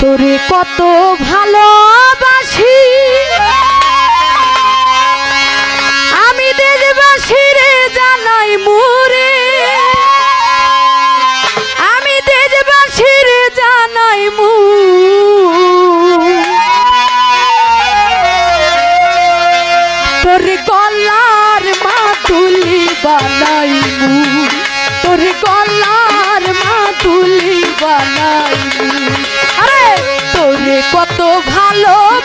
তোরে কত ভালোবাসি। lo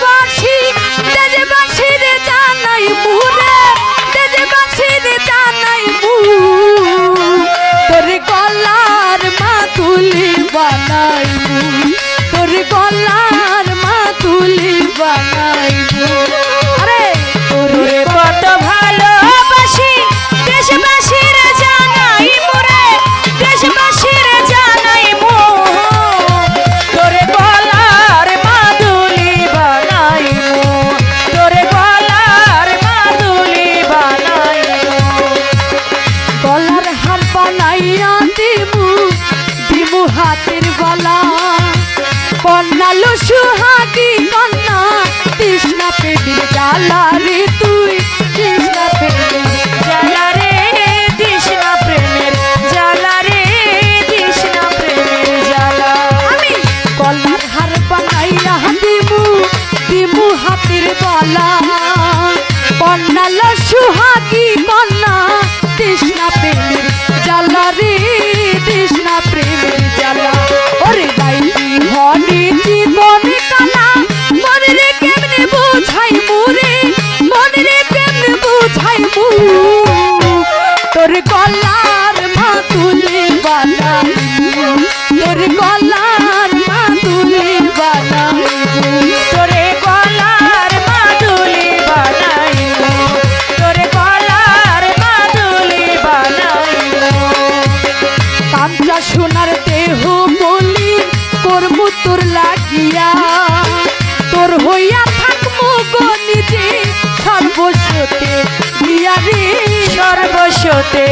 গলা। কন্যালো সুহাগি কন্যা তৃষ্ণা পেটির জ্বালা রে তুই, তৃষ্ণা পেটির জ্বালা রে, তৃষ্ণা প্রেমের জ্বালা রে, তৃষ্ণা প্রেমের জ্বালা। আমি কলার হার বানাইয়া দিমু দিমু হাতির বালা। সোনার দেহ বলি করব তোর লাগিয়া। তোর হইয়া থাকব গো নিজে সর্বস্বতে। বিয়ারি সর্বস্বতে